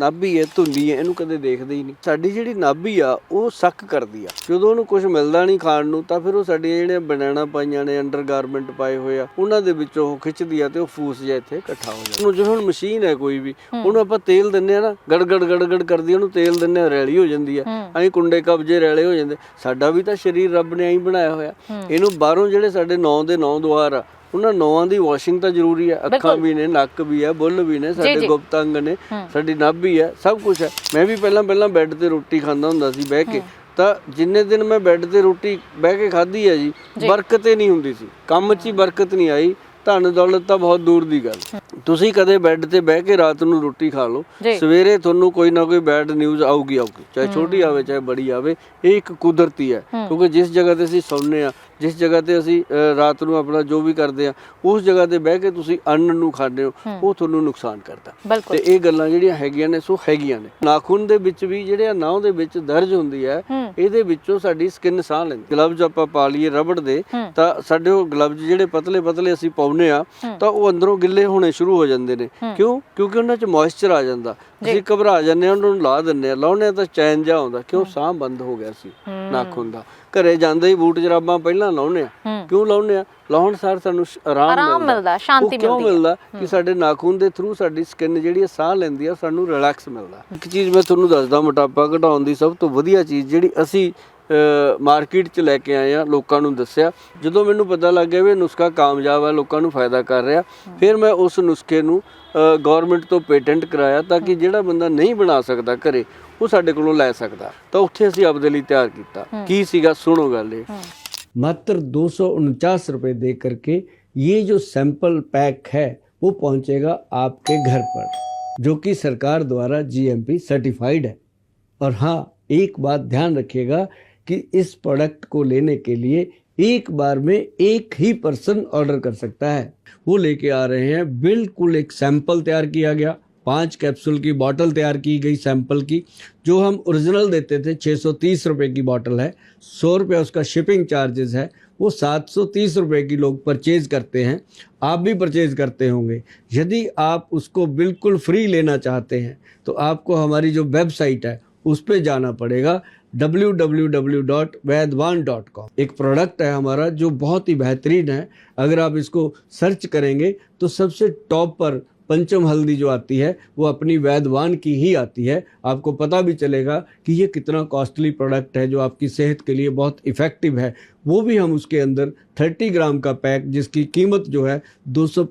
ਨਾਭੀ ਹੈ ਧੁੰਦੀ ਹੈ ਇਹਨੂੰ ਕਦੇ ਦੇਖਦੇ ਹੀ ਨਹੀਂ। ਸਾਡੀ ਜਿਹੜੀ ਨਾਭੀ ਆ ਉਹ ਸੱਕ ਕਰਦੀ ਆ। ਜਦੋਂ ਉਹਨੂੰ ਕੁਝ ਮਿਲਦਾ ਨਹੀਂ ਖਾਣ ਨੂੰ ਤਾਂ ਫਿਰ ਉਹ ਸਾਡੀਆਂ ਜਿਹੜੀਆਂ ਬਨਾਣਾ ਪਾਈਆਂ ਨੇ ਅੰਡਰਗਾਰਮੈਂਟ ਪਾਏ ਹੋਏ ਆ ਉਹਨਾਂ ਦੇ ਵਿੱਚੋਂ ਉਹ ਖਿੱਚਦੀ ਆ ਤੇ ਉਹ ਫੂਸ ਜਿਹਾ ਇੱਥੇ ਇਕੱਠਾ ਹੋ ਜਾਂਦਾ। ਉਹਨੂੰ ਜਿਵੇਂ ਹੁਣ ਮਸ਼ੀਨ ਹੈ ਕੋਈ ਵੀ ਉਹਨੂੰ ਆਪਾਂ ਤੇਲ ਦਿੰਨੇ ਆ ਨਾ ਗੜ ਗੜ ਗੜ ਗੜ ਕਰਦੀ ਉਹਨੂੰ ਤੇਲ ਦਿੰਨੇ ਆ ਰੈਲੀ ਹੋ ਜਾਂਦੀ ਆ। ਐਂ ਕੁੰਡੇ ਕਬਜੇ ਰੈਲੇ ਹੋ ਜਾਂਦੇ। ਸਾਡਾ ਵੀ ਤਾਂ ਸਰੀਰ ਰੱਬ ਨੇ ਐਂ ਬਣਾਇਆ ਹੋਇਆ। ਇਹਨੂੰ ਬਾਹਰੋਂ ਜਿਹੜੇ ਸਾਡੇ ਨੌ ਦੇ ਨੌ ਦੁਆਰ ਆ ਉਹਨਾਂ ਨੌਆਂ ਦੀ ਵਾਸ਼ਿੰਗ ਤਾਂ ਜ਼ਰੂਰੀ ਹੈ ਅੱਖਾਂ ਵੀ ਨੇ ਨੱਕ ਵੀ ਹੈ ਬੁੱਲ ਵੀ ਨੇ ਸਾਡੇ ਗੁਪਤ ਅੰਗ ਨੇ ਸਾਡੀ ਨਾਭੀ ਹੈ ਸਭ ਕੁਝ ਹੈ। ਮੈਂ ਵੀ ਪਹਿਲਾਂ ਪਹਿਲਾਂ ਬੈੱਡ ਤੇ ਰੋਟੀ ਖਾਂਦਾ ਹੁੰਦਾ ਸੀ ਬਹਿ ਕੇ। ਤਾਂ ਜਿੰਨੇ ਦਿਨ ਮੈਂ ਬੈੱਡ ਤੇ ਰੋਟੀ ਬਹਿ ਕੇ ਖਾਧੀ ਹੈ ਜੀ ਬਰਕਤ ਹੀ ਨਹੀਂ ਹੁੰਦੀ ਸੀ। ਕੰਮ 'ਚ ਹੀ ਬਰਕਤ ਨਹੀਂ ਆਈ ਧਨ ਦੌਲਤ ਤਾਂ ਬਹੁਤ ਦੂਰ ਦੀ ਗੱਲ। ਤੁਸੀਂ ਕਦੇ ਬੈੱਡ ਤੇ ਬਹਿ ਕੇ ਰਾਤ ਨੂੰ ਰੋਟੀ ਖਾ ਲਓ। ਸਵੇਰੇ ਤੁਹਾਨੂੰ ਕੋਈ ਨਾ ਕੋਈ ਬੈਡ ਨਿਊਜ਼ ਆਊਗੀ ਆਊਗੀ। ਚਾਹੇ ਛੋਟੀ ਆਵੇ ਚਾਹੇ ਬੜੀ ਆਵੇ ਇਹ ਇੱਕ ਕੁਦਰਤੀ ਹੈ। ਕਿਉਂਕਿ ਜਿਸ ਜਗ੍ਹਾ ਤੇ ਅਸੀਂ ਸੌਂਦੇ ਆ ਜਿਸ ਜਗ੍ਹਾ ਤੇ ਅਸੀਂ ਰਾਤ ਨੂੰ ਆਪਣਾ ਜੋ ਵੀ ਕਰਦੇ ਆ ਉਸ ਜਗ੍ਹਾ ਤੇ ਬਹਿ ਕੇ ਤੁਸੀਂ ਅੰਨ ਨੂੰ ਖਾਂਦੇ ਹੋ ਉਹ ਤੁਹਾਨੂੰ ਨੁਕਸਾਨ ਕਰਦਾ। ਤੇ ਇਹ ਗੱਲਾਂ ਜਿਹੜੀਆਂ ਹੈਗੀਆਂ ਨੇ ਸੋ ਹੈਗੀਆਂ ਨੇ। ਨਾਖੂਨ ਦੇ ਵਿੱਚ ਵੀ ਜਿਹੜੇ ਨਾਹ ਦੇ ਵਿੱਚ ਦਰਜ ਹੁੰਦੀ ਹੈ। ਇਹਦੇ ਵਿੱਚੋਂ ਸਾਡੀ ਸਕਿਨ ਸਾਹ ਲੈਂਦੀ ਗਲਵਜ਼ ਆਪਾਂ ਪਾ ਲਈਏ ਰਬੜ ਦੇ। ਤਾਂ ਸਾਡੇ ਉਹ ਗਲਵਜ਼ ਜਿਹੜੇ ਪਤਲੇ ਪਤਲੇ ਅਸੀਂ ਪਾਉਨੇ ਆ ਤਾਂ ਉਹ ਅੰਦਰੋਂ ਗਿੱਲੇ ਹੋਣੇ ਸ਼ੁਰੂ ਹੋ ਜਾਂਦੇ ਨੇ। ਕਿਉਂ? ਕਿਉਂਕਿ ਉਹਨਾਂ 'ਚ ਮੋਇਸਚਰ ਆ ਜਾਂਦਾ। ਅਸੀਂ ਘਬਰਾ ਜਾਂਦੇ ਆ ਉਹਨਾਂ ਨੂੰ ਲਾ ਦਿੰਦੇ ਆ ਲਾਉਣੇ ਆ ਤਾਂ ਚੈਨ ਜਾ ਆਉਂਦਾ। ਕਿਉਂ? ਸਾਹ ਬੰਦ ਹੋ ਗਿਆ ਸੀ ਨਾਖੂਨ ਦਾ। ਘਰੇ ਜਾਂਦੇ ਹੀ ਬੂਟ ਜਰਾਬਾਂ ਪਹਿਲਾਂ ਲਾਉਨੇ ਆ। ਕਿਉਂ ਲਾਉਨੇ ਆ? ਲਾਉਣ ਸਾਰ ਸਾਨੂੰ ਆਰਾਮ ਆਰਾਮ ਮਿਲਦਾ, ਸ਼ਾਂਤੀ ਉਹ ਕਿਉਂ ਮਿਲਦੀ। ਮਿਲਦਾ? ਕਿ ਸਾਡੇ ਨਾਖੂਨ ਦੇ ਥਰੂ ਸਾਡੀ ਸਕਿਨ ਜਿਹੜੀ ਹੈ ਸਾਹ ਲੈਂਦੀ ਆ ਸਾਨੂੰ ਰਿਲੈਕਸ ਮਿਲਦਾ। ਇੱਕ ਚੀਜ਼ ਮੈਂ ਤੁਹਾਨੂੰ ਦੱਸਦਾ ਮੋਟਾਪਾ ਘਟਾਉਣ ਦੀ ਸਭ ਤੋਂ ਵਧੀਆ ਚੀਜ਼ ਜਿਹੜੀ ਅਸੀਂ ਮਾਰਕੀਟ 'ਚ ਲੈ ਕੇ ਆਏ ਆ ਲੋਕਾਂ ਨੂੰ ਦੱਸਿਆ ਜਦੋਂ ਮੈਨੂੰ ਪਤਾ ਲੱਗ ਗਿਆ ਵੀ ਇਹ ਨੁਸਖਾ ਕਾਮਯਾਬ ਹੈ ਲੋਕਾਂ ਨੂੰ ਫਾਇਦਾ ਕਰ ਰਿਹਾ ਫਿਰ ਮੈਂ ਉਸ ਨੁਸਖੇ ਨੂੰ ਗਵਰਨਮੈਂਟ ਤੋਂ ਪੇਟੈਂਟ ਕਰਾਇਆ ਤਾਂ ਕਿ ਜਿਹੜਾ ਬੰਦਾ ਨਹੀਂ ਬਣਾ ਸਕਦਾ ਘਰੇ ਉਹ ਸਾਡੇ ਕੋਲੋਂ ਲੈ ਸਕਦਾ ਤਾਂ ਉੱਥੇ ਅਸੀਂ ਆਪਦੇ ਲਈ ਤਿਆਰ ਕੀਤਾ ਕੀ ਸੀਗਾ ਸੁਣੋ ਗੱਲ ਇਹ मात्र दो रुपए दे करके ये जो सैंपल पैक है वो पहुंचेगा आपके घर पर जो कि सरकार द्वारा जीएमपी सर्टिफाइड है और हाँ एक बात ध्यान रखिएगा कि इस प्रोडक्ट को लेने के लिए एक बार में एक ही पर्सन ऑर्डर कर सकता है। वो लेके आ रहे हैं, बिल्कुल एक सैंपल तैयार किया गया। पाँच कैप्सूल की बोतल तैयार की गई सैंपल की, जो हम ओरिजिनल देते थे 630 रुपए की बोतल है। सौ रुपये उसका शिपिंग चार्जेस है। वो 730 रुपए की लोग परचेज करते हैं। आप भी परचेज करते होंगे। यदि आप उसको बिल्कुल फ्री लेना चाहते हैं तो आपको हमारी जो वेबसाइट है, उस पर जाना पड़ेगा। www.vaidwan.com एक प्रोडक्ट है हमारा जो बहुत ही बेहतरीन है। अगर आप इसको सर्च करेंगे तो सबसे टॉप पर पंचम हल्दी जो आती है, वो अपनी वैदवान की ही आती है। आपको पता भी चलेगा कि ये कितना कॉस्टली प्रोडक्ट है, जो आपकी सेहत के लिए बहुत इफ़ेक्टिव है। वो भी हम उसके अंदर 30 ग्राम का पैक, जिसकी कीमत जो है दो सौ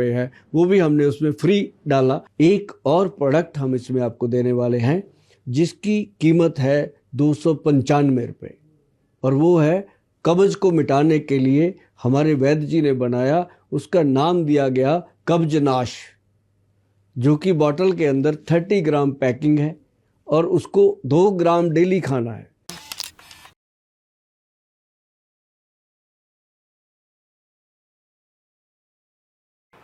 है, वो भी हमने उसमें फ्री डाला। एक और प्रोडक्ट हम इसमें आपको देने वाले हैं जिसकी कीमत है दो सौ पंचानवे रुपये और वो है कब्ज को मिटाने के लिए हमारे वैद्य जी ने बनाया, उसका नाम दिया गया कब्ज नाश जो कि बॉटल के अंदर 30 ग्राम पैकिंग है और उसको दो ग्राम डेली खाना है।